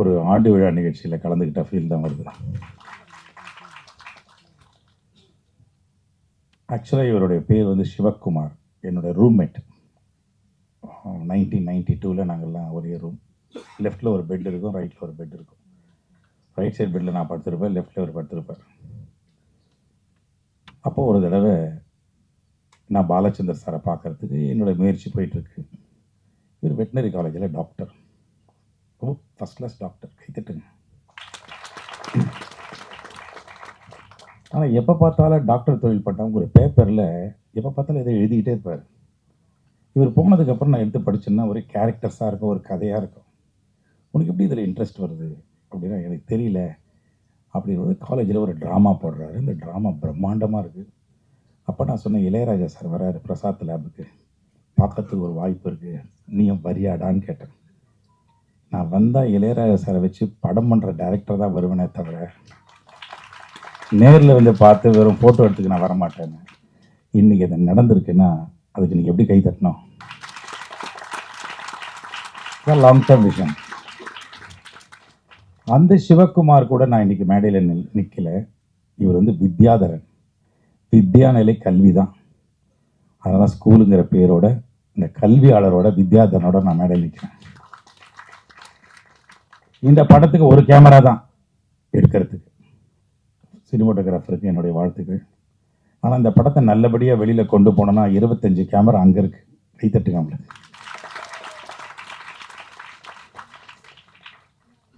ஒரு ஆண்டு விழா நிகழ்ச்சியில் கலந்துக்கிட்ட ஃபீல் தான் வருது. ஆக்சுவலாக இவருடைய பேர் வந்து சிவக்குமார். என்னுடைய ரூம்மேட் நைன்டீன் நைன்டி டூவில் நாங்கள்லாம் ஒரே ரூம் லெஃப்ட்டில் ஒரு பெட் இருக்கும் ரைட்டில் ஒரு பெட் இருக்கும். ரைட் சைட் பெட்டில் நான் படுத்திருப்பேன் லெஃப்ட்டில் ஒரு படுத்திருப்பார். அப்போ ஒரு தடவை நான் பாலச்சந்தர் சாரை பார்க்கறதுக்கு என்னோட முயற்சி போயிட்டுருக்கு இவர் வெட்டினரி காலேஜில் doctor oh first class doctor கைத்தட்டுங்க ஆனால் எப்போ பார்த்தாலும் டாக்டர் தொழில் பண்ணவங்க ஒரு பேப்பரில் எப்போ பார்த்தாலும் இதை எழுதிக்கிட்டே இருப்பார். இவர் போனதுக்கப்புறம் நான் எடுத்து படிச்சேன்னா ஒரு கேரக்டர்ஸாக இருக்கும் ஒரு கதையாக இருக்கும். உனக்கு எப்படி இதில் இன்ட்ரெஸ்ட் வருது? அப்படின்னா எனக்கு தெரியல. அப்படிங்கிறது காலேஜில் ஒரு ட்ராமா போடுறாரு. இந்த ட்ராமா பிரம்மாண்டமாக இருக்குது அப்போ நான் சொன்னேன் இளையராஜா சார் வராரு பிரசாத் லேபுக்கு பார்க்கறதுக்கு ஒரு வாய்ப்பு இருக்குது நீயும் வரியாடான்னு கேட்டேன். நான் வந்தால் இளையராஜா சாரை வச்சு படம் பண்ணுற டேரக்டர் தான் வருவேனே தவிர நேரில் வந்து பார்த்து வெறும் ஃபோட்டோ எடுத்துக்க நான் வரமாட்டேன்னு. இன்றைக்கி அது நடந்திருக்குன்னா அதுக்கு நீங்கள் எப்படி கை தட்டணும்? லாங் டேர்ம் விஷன் அந்த சிவகுமார் கூட நான் இன்னைக்கு மேடையில் நில் நிற்கல இவர் வந்து வித்யாதரன். வித்யாநிலை கல்வி தான். அதனால் ஸ்கூலுங்கிற பேரோட இந்த கல்வியாளரோட வித்யாதரனோட நான் மேடையில் நிற்கிறேன் இந்த படத்துக்கு ஒரு கேமரா தான் எடுக்கிறதுக்கு. சினிமோட்டோகிராஃபருக்கு என்னுடைய வாழ்த்துக்கள். ஆனால் இந்த படத்தை நல்லபடியாக வெளியில் கொண்டு போனோன்னா இருபத்தஞ்சு கேமரா அங்கே இருக்குது கைத்தட்டுங்க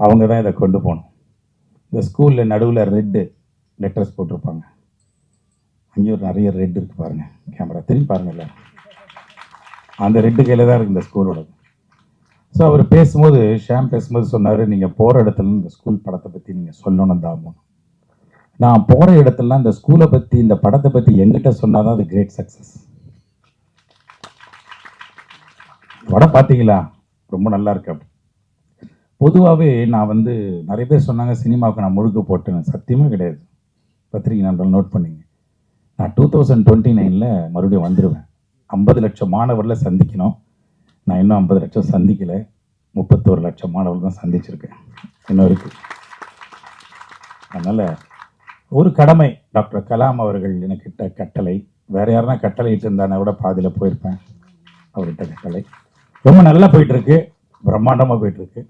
அவங்க தான் இதை கொண்டு போகணும். இந்த ஸ்கூலில் நடுவில் ரெட்டு லெட்டர்ஸ் போட்டிருப்பாங்க. அங்கேயும் ஒரு நிறைய ரெட் இருக்குது பாருங்கள் கேமரா. திரும்பி பாருங்கள் எல்லாரும். அந்த ரெட்டு கையில் தான் இருக்குது இந்த ஸ்கூலோட ஸோ அவர் பேசும்போது ஷாம் பேசும்போது சொன்னார் நீங்கள் போகிற இடத்துல இந்த ஸ்கூல் படத்தை பற்றி நீங்கள் சொல்லணும் தாமோ. நான் போகிற இடத்துலலாம் இந்த ஸ்கூலை பற்றி இந்த படத்தை பற்றி எங்கிட்ட சொன்னால் தான் அது கிரேட் சக்ஸஸ் படம் பார்த்தீங்களா? ரொம்ப நல்லா இருக்கு அப்படி. பொதுவாகவே நான் வந்து நிறைய பேர் சொன்னாங்க சினிமாவுக்கு நான் முழுக்க போட்டேன் சத்தியமாக கிடையாது. பத்திரிகை நண்பர்கள் நோட் பண்ணிங்க. நான் டூ தௌசண்ட் டுவெண்ட்டி நைனில் மறுபடியும் வந்துடுவேன் ஐம்பது லட்சம் மாணவர்களை சந்திக்கணும். நான் இன்னும் ஐம்பது லட்சம் சந்திக்கலை. முப்பத்தோரு லட்சம் மாணவர்கள் தான் சந்திச்சிருக்கேன். இன்னும் அதனால் ஒரு கடமை டாக்டர் கலாம் அவர்கள் எனக்கிட்ட கட்டளை. வேறு யாருனா கட்டளை இருந்தானே கூட பாதியில் போயிருப்பேன். அவர்கிட்ட கட்டளை. ரொம்ப நல்லா போயிட்டுருக்கு. பிரம்மாண்டமாக போயிட்டுருக்கு.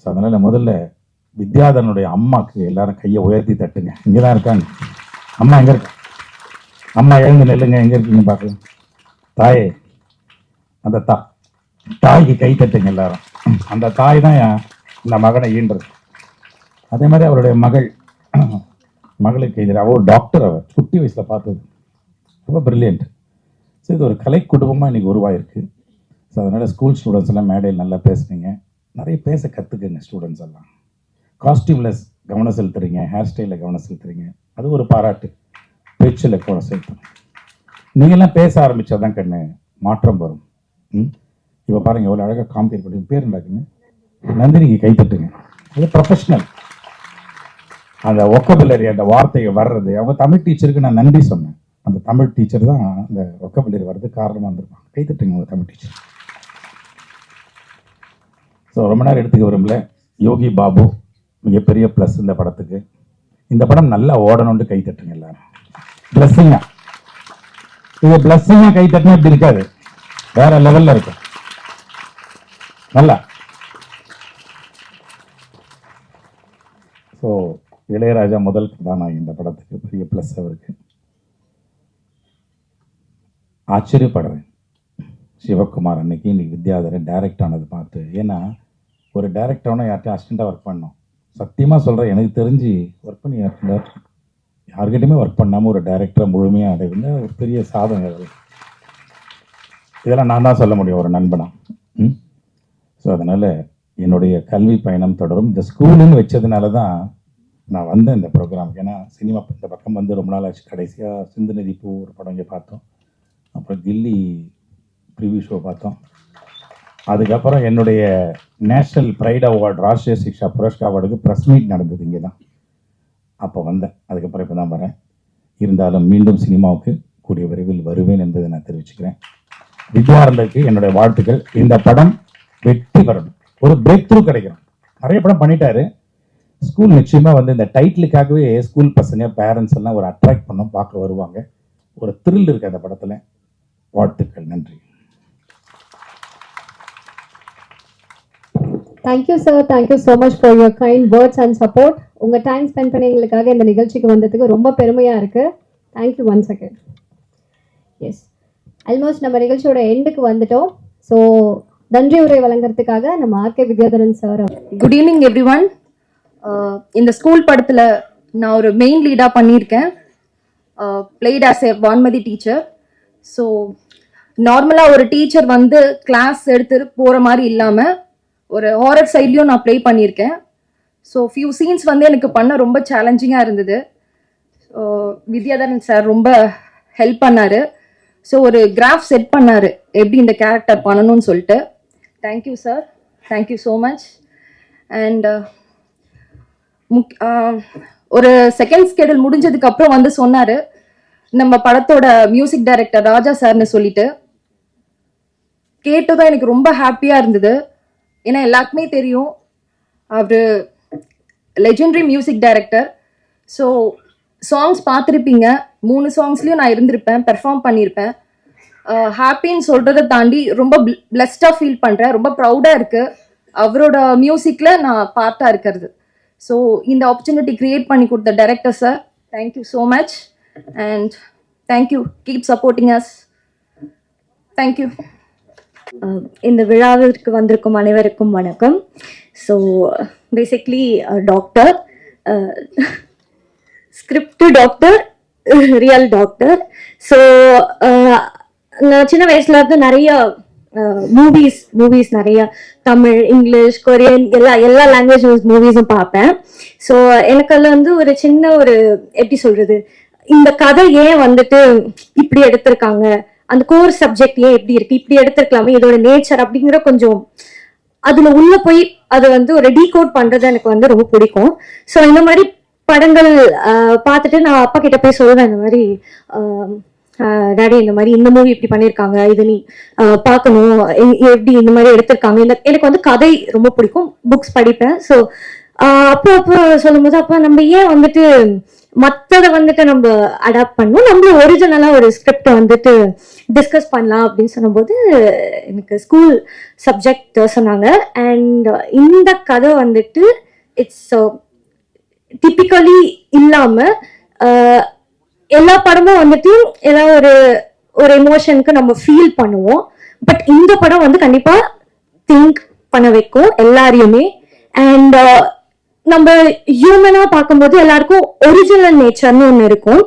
ஸோ அதனால் முதல்ல வித்யாதனுடைய அம்மாவுக்கு எல்லாரும் கையை உயர்த்தி தட்டுங்க. இங்கே தான் இருக்காங்க. அம்மா எங்கே இருக்கு? அம்மா எழுந்து நெல்லுங்க. எங்கே இருக்கீங்க பார்க்கலாம். தாயே அந்த தா தாய்க்கு கை தட்டுங்க எல்லாரும். அந்த தாய் தான் இந்த மகனை ஈன்றது. அதே மாதிரி அவருடைய மகள் மகளுக்கு எதிராக அவர் ஒரு டாக்டர் அவர் குட்டி வயசில் பார்த்தது. ரொம்ப பிரில்லியன்ட் ஸோ இது ஒரு கலை குடும்பமாக இன்னைக்கு உருவாயிருக்கு. ஸோ அதனால் ஸ்கூல் ஸ்டூடெண்ட்ஸ் எல்லாம் மேடையில் நல்லா பேசுனீங்க நிறைய பேச கற்றுக்குங்க ஸ்டூடெண்ட்ஸ் எல்லாம். காஸ்டியூம்லெஸ் கவனம் செலுத்துறீங்க ஹேர் ஸ்டைலில் கவனம் செலுத்துறீங்க. அது ஒரு பாராட்டு. பேச்சில் கவனம் செலுத்தணும் நீங்கள்லாம் பேச ஆரம்பித்தா தான் கண்ணு மாற்றம் வரும். ம்? இப்போ பாருங்கள் எவ்வளோ அழகாக காம்பேர் பண்ணி பேர் இருந்தாக்குன்னு நந்தினிக்கு கை அது ப்ரொஃபஷ்னல் அந்த ஒக்கபுலரி அந்த வார்த்தையை வர்றது. அவங்க தமிழ் டீச்சருக்கு நான் நன்றி சொன்னேன். அந்த தமிழ் டீச்சர் தான் அந்த ஒக்கபுலரி வர்றது காரணமாக இருந்திருப்பாங்க. கைத்தட்டுங்க உங்கள் தமிழ் டீச்சர் ஸோ ரொம்ப நேரம் எடுத்துக்க விரும்பல. யோகி பாபு மிகப்பெரிய ப்ளஸ் இந்த படத்துக்கு. இந்த படம் நல்லா ஓடணும்னு கை தட்டுங்க எல்லாரும். பிளஸ்ஸிங்கா இது பிளஸ்ஸிங்கா கை தட்டினா இப்படி இருக்காது. வேற லெவல்ல இருக்கும். நல்லா. ஸோ இளையராஜா முதல் கதாநாயகி இந்த படத்துக்கு பெரிய ப்ளஸ் அவருக்கு. ஆச்சரியப்படுறேன். சிவகுமார் அன்னைக்கு இன்னைக்கு வித்யாதரன் டைரக்ட் ஆனது பார்த்து ஏன்னா ஒரு டைரக்ட் யார்கிட்ட யார்கிட்டயும் அசிஸ்டண்ட்டாக ஒர்க் பண்ணோம் சத்தியமாக சொல்கிறேன் எனக்கு தெரிஞ்சு ஒர்க் பண்ணி யார்கிட்ட யார்கிட்டயுமே ஒர்க் பண்ணாமல் ஒரு டைரக்டரை முழுமையாக அடைவுங்க ஒரு பெரிய சாதனை இதெல்லாம் நான் தான் சொல்ல முடியும் ஒரு நண்பனா. ம்? ஸோ அதனால் என்னுடைய கல்வி பயணம் தொடரும். இந்த ஸ்கூலுன்னு வச்சதுனால தான் நான் வந்தேன் இந்த ப்ரோக்ராமுக்கு ஏன்னா சினிமா இந்த பக்கம் வந்து ரொம்ப நாள் ஆச்சு. கடைசியாக சிந்து நதி பூ ஒரு படம் இங்கே பார்த்தோம். அப்புறம் தில்லி ப்ரிவியூ ஷோ பார்த்தோம். அதுக்கப்புறம் என்னுடைய national pride award Rashtriya Shiksha Puraskar அவார்டுக்கு press meet நடந்தது இங்கே தான் அப்போ வந்தேன். அதுக்கப்புறம் இப்போ தான் வரேன். இருந்தாலும் மீண்டும் சினிமாவுக்கு கூடிய விரைவில் வருவேன் என்பதை நான் தெரிவிச்சுக்கிறேன். வித்யானந்தருக்கு என்னுடைய வாழ்த்துக்கள். இந்த படம் வெற்றி பெறணும். ஒரு பிரேக் த்ரூ கிடைக்கணும். நிறைய படம் பண்ணிட்டாரு. ஸ்கூல் நிச்சயமா வந்து இந்த டைட்டிலுக்காகவே ஸ்கூல் பசங்க பேரண்ட்ஸ் எல்லாம் ஒரு அட்ராக்ட் பண்ணோம் பார்க்க வருவாங்க. ஒரு த்ரில் இருக்கு அந்த படத்துல. வாழ்த்துக்கள். நன்றி. Thank you sir thank you so much for your kind words and support உங்கள் டைம் ஸ்பெண்ட் பண்ணி எங்களுக்காக இந்த நிகழ்ச்சிக்கு வந்ததுக்கு ரொம்ப பெருமையாக இருக்குது thank you one second yes almost நம்ம நிகழ்ச்சியோட எண்டுக்கு வந்துட்டோம். ஸோ நன்றி உரை வழங்குறதுக்காக நம்ம RK Vidyadharan sir good evening everyone இந்த ஸ்கூல் படத்தில் நான் ஒரு மெயின் லீடாக பண்ணியிருக்கேன். Played as a Vanmathi teacher so நார்மலாக ஒரு டீச்சர் வந்து கிளாஸ் எடுத்து போகிற மாதிரி இல்லாமல் ஒரு ஹாரர் சைட்லேயும் நான் ப்ளே பண்ணியிருக்கேன். ஸோ ஃபியூ சீன்ஸ் வந்து எனக்கு பண்ண ரொம்ப சேலஞ்சிங்காக இருந்தது. ஸோ வித்யாதரன் சார் ரொம்ப ஹெல்ப் பண்ணார். ஸோ ஒரு கிராஃப் செட் பண்ணார். எப்படி இந்த கேரக்டர் பண்ணணும்னு சொல்லிட்டு. Thank you sir thank you so much and முக் ஒரு செகண்ட் ஸ்கெடியூல் முடிஞ்சதுக்கு அப்புறம் வந்து சொன்னாரு. நம்ம படத்தோட மியூசிக் டைரக்டர் ராஜா சார்னு சொல்லிட்டு. கேட்டதும் எனக்கு ரொம்ப ஹாப்பியா இருந்தது. ஏன்னா எல்லாருக்குமே தெரியும். அவர் legendary music director so songs பார்த்துருப்பீங்க. மூணு சாங்ஸ்லயும் நான் இருந்திருப்பேன் பெர்ஃபார்ம் பண்ணியிருப்பேன் ஹாப்பின்னு சொல்றதை தாண்டி ரொம்ப பிளஸ்டா ஃபீல் பண்றேன். ரொம்ப ப்ரௌடா இருக்கு. அவரோட மியூசிக்ல நான் பார்ட்டா இருக்கிறது. ஸோ இந்த ஆப்பர்ச்சுனிட்டி கிரியேட் பண்ணி கொடுத்த director sir thank you so much and thank you keep supporting us thank you இந்த விழாவிற்கு வந்திருக்கும் அனைவருக்கும் வணக்கம். So basically doctor script doctor real doctor so நான் சின்ன வயசுல இருந்து நிறைய மூவிஸ் மூவிஸ் நிறைய தமிழ் இங்கிலீஷ் கொரியன் எல்லா எல்லா லாங்குவேஜ் மூவிஸும் பார்ப்பேன். ஸோ எனக்கு அதில் வந்து ஒரு சின்ன ஒரு எப்படி சொல்றது இந்த கதை ஏன் வந்துட்டு இப்படி எடுத்திருக்காங்க அந்த கோர் சப்ஜெக்ட் ஏன் எப்படி இருக்கு இப்படி எடுத்திருக்கலாமே இதோட நேச்சர் அப்படிங்கிற கொஞ்சம் அதுல உள்ள போய் அது வந்து ஒரு டீகோட் பண்றது எனக்கு வந்து ரொம்ப பிடிக்கும். ஸோ இந்த மாதிரி படங்கள் பார்த்துட்டு நான் அப்பா கிட்ட போய் சொல்லுவேன் இந்த மாதிரி டேடி இந்த மாதிரி இந்த மூவி இப்படி பண்ணியிருக்காங்க இது நீ பார்க்கணும் எப்படி இந்த மாதிரி எடுத்திருக்காங்க இல்லை எனக்கு வந்து கதை ரொம்ப பிடிக்கும் புக்ஸ் படிப்பேன் ஸோ அப்போ அப்போ சொல்லும்போது அப்போ நம்ம ஏன் வந்துட்டு மற்றதை வந்துட்டு நம்ம அடாப்ட் பண்ணணும் நம்ம ஒரிஜினலாக ஒரு ஸ்கிரிப்டை வந்துட்டு டிஸ்கஸ் பண்ணலாம் அப்படின்னு சொல்லும்போது எனக்கு ஸ்கூல் சப்ஜெக்ட் சொன்னாங்க அண்ட் இந்த கதை வந்துட்டு இட்ஸ் டிப்பிக்கலி இல்லாமல் எல்லா படமும் வந்துட்டு ஏதாவது ஒரு ஒரு எமோஷனுக்கு நம்ம ஃபீல் பண்ணுவோம். பட் இந்த படம் வந்து கண்டிப்பா திங்க் பண்ண வைக்கும் எல்லாரையுமே. அண்ட் uh, நம்ம ஹியூமனா பார்க்கும்போது எல்லாருக்கும் ஒரிஜினல் நேச்சர்னு ஒன்று இருக்கும்.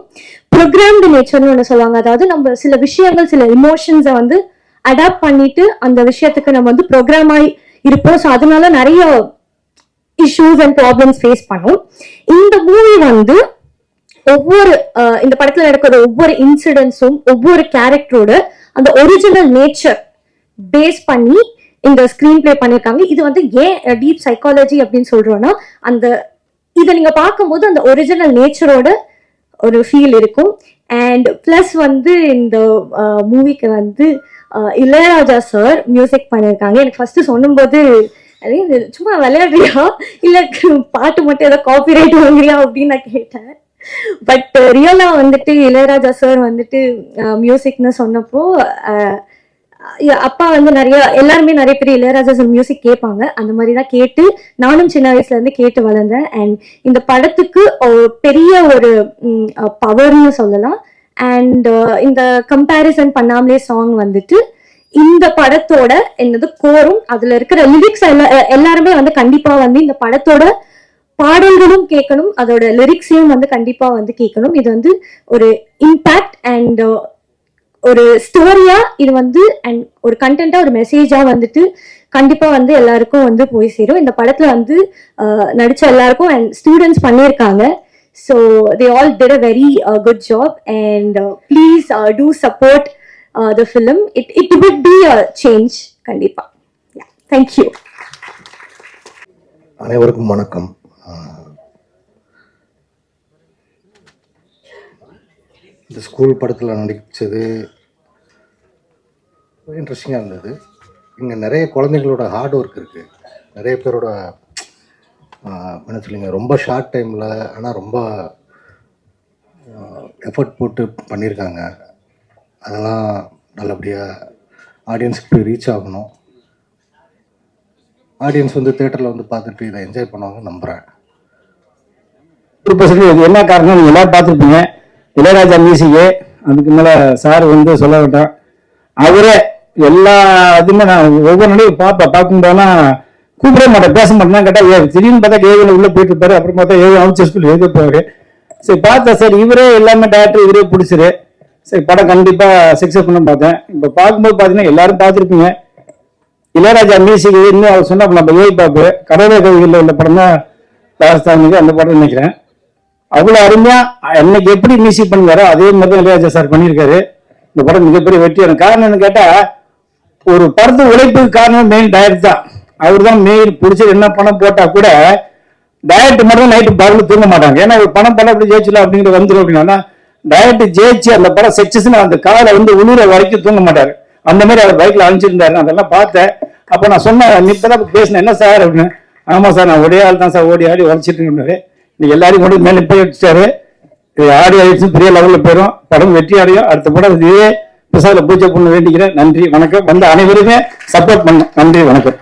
ப்ரோக்ராம்டு நேச்சர்னு ஒன்று சொல்லுவாங்க. அதாவது நம்ம சில விஷயங்கள் சில இமோஷன்ஸை வந்து அடாப்ட் பண்ணிட்டு அந்த விஷயத்துக்கு நம்ம வந்து ப்ரோக்ராம் ஆகி இருப்போம். ஸோ அதனால நிறைய இஷ்யூஸ் அண்ட் ப்ராப்ளம்ஸ் ஃபேஸ் பண்ணும். இந்த மூவி வந்து ஒவ்வொரு இந்த படத்துல நடக்கிற ஒவ்வொரு இன்சிடென்ட்ஸும் ஒவ்வொரு கேரக்டரோட அந்த ஒரிஜினல் நேச்சர் பேஸ் பண்ணி இந்த ஸ்கிரீன் பிளே பண்ணியிருக்காங்க. இது வந்து ஏன் டீப் சைக்காலஜி அப்படின்னு சொல்றோம்னா அந்த இதை நீங்க பார்க்கும்போது அந்த ஒரிஜினல் நேச்சரோட ஒரு ஃபீல் இருக்கும். அண்ட் ப்ளஸ் வந்து இந்த மூவிக்கு வந்து இளையராஜா சார் மியூசிக் பண்ணியிருக்காங்க. எனக்கு ஃபர்ஸ்ட் சொல்லும்போது அதே சும்மா விளையாடுறியா? இல்லை பாட்டு மட்டும் ஏதோ காப்பி ரைட் வாங்குறியா? அப்படின்னு நான் கேட்டேன். பட் ரியலா uh, வந்துட்டு இளையராஜா சார் வந்துட்டு uh, மியூசிக்னு சொன்னப்போ uh, அப்பா வந்து நிறைய எல்லாருமே நிறைய பேர் இளையராஜா சார் மியூசிக் கேட்பாங்க. அந்த மாதிரி தான் கேட்டு நானும் சின்ன வயசுல இருந்து கேட்டு வளர்ந்தேன். அண்ட் இந்த படத்துக்கு பெரிய ஒரு பவர்னு சொல்லலாம். அண்ட் இந்த கம்பேரிசன் பண்ணாமலே சாங் வந்துட்டு இந்த படத்தோட என்னது கோரும் அதுல இருக்கிற லிரிக்ஸ் எல்லாருமே வந்து கண்டிப்பா வந்து இந்த படத்தோட பாடல்களும் கேட்கணும். அதோட லிரிக்ஸையும் வந்து கண்டிப்பா வந்து கேட்கணும். இது வந்து ஒரு இம்பாக்ட் அண்ட் uh, ஒரு ஸ்டோரியா இது வந்து அண்ட் ஒரு கண்டென்ட்டா ஒரு மெசேஜா வந்துட்டு கண்டிப்பா வந்து எல்லாருக்கும் வந்து போய் சேரும். இந்த படத்துல வந்து uh, நடிச்ச எல்லாருக்கும் அண்ட் ஸ்டூடெண்ட்ஸ் பண்ணியிருக்காங்க. So they all did a very good job and please do support the film it it would be a change கண்டிப்பா. தேங்க்யூ அனைவருக்கும் வணக்கம் ஆஹ் இந்த ஸ்கூல் படத்தில் நடித்தது இன்ட்ரெஸ்டிங்காக இருந்தது. இங்கே நிறைய குழந்தைங்களோட ஹார்ட் ஒர்க் இருக்குது நிறைய பேரோட என்ன சொல்லுங்க ரொம்ப ஷார்ட் டைமில் ஆனால் ரொம்ப எஃபர்ட் போட்டு பண்ணியிருக்காங்க அதெல்லாம் நல்லபடியாக ஆடியன்ஸுக்கு போய் ரீச் ஆகணும். ஆடியன்ஸ் வந்து தேட்டரில் வந்து பார்த்துட்டு இதை என்ஜாய் பண்ணுவாங்க நம்புகிறேன் என்ன காரணம்? நீங்க எல்லாரும் பார்த்துருப்பீங்க. இளையராஜா மியூசிக்கு அதுக்கு மேல சார் வந்து சொல்ல வேண்டாம் அவரே எல்லா இதுவுமே நான் ஒவ்வொரு நாளையும் பார்ப்பேன். பார்க்கும்போதெல்லாம் கூப்பிட மாட்டேன். பேச மாட்டேன். கேட்டால் ஏ திடீர்னு பார்த்தா ஏவில உள்ள போயிட்டு இருப்பாரு. அப்புறம் பார்த்தா ஏவி அமைச்சர் ஸ்கூல் எழுத போவார் சரி பார்த்தேன் சார். இவரே எல்லாமே டேரக்டர் இவரே பிடிச்சிரு சரி படம் கண்டிப்பா சக்சஸ் பண்ண பார்த்தேன். இப்போ பார்க்கும்போது பார்த்தீங்கன்னா எல்லாரும் பார்த்துருப்பீங்க. இளையராஜா மியூசிக் இன்னும் அவர் சொன்ன நம்ம ஏ பாப்பு. கடவுளை கோவிலில் உள்ள படம் தான் ராஜஸ்தானுக்கு அந்த படம் நினைக்கிறேன். அவ்வளோ அருமையா என்னைக்கு எப்படி மியூசிக் பண்ணுவாரோ அதே மாதிரி தான் இளையராஜா சார் பண்ணியிருக்காரு. இந்த படம் மிகப்பெரிய வெற்றியான காரணம் என்னன்னு கேட்டா ஒரு படத்து உழைப்புக்கு காரணம் மெயின் டயட் தான். அவர் தான் மெயின் பிடிச்சது என்ன பணம் போட்டா கூட டயட் மட்டும் நைட்டு பகல் தூங்க மாட்டாங்க. ஏன்னா ஒரு பணம் படம் அப்படி ஜெயிச்சல அப்படிங்கிற வந்துடும் அப்படின்னா டயட் ஜெயிச்சு அந்த படம் சக்சஸ்னு அந்த காலை வந்து உழுற வரைக்கும் தூங்க மாட்டாரு. அந்த மாதிரி அவர் பைக்ல அனுப்பிச்சிருந்தாரு. அதெல்லாம் பார்த்தேன். அப்ப நான் சொன்னேன் நீ இப்பதான் பேசினேன் என்ன சார் அப்படின்னு. ஆமா சார் நான் ஒரே ஆள் தான் சார். ஓடி ஆடி உழைச்சிட்டு இருந்தாரு எல்லாரையும் கொண்டு மேலே போய் வச்சுட்டாரு ஆடி ஆயிடுச்சு பெரிய லெவல்ல போயிடும் படம் வெற்றி அடையும். அடுத்த படம் இதே பிரசாத பூஜை பண்ண வேண்டிக்கிறேன். நன்றி வணக்கம். வந்த அனைவருமே சப்போர்ட் பண்ண. நன்றி வணக்கம்.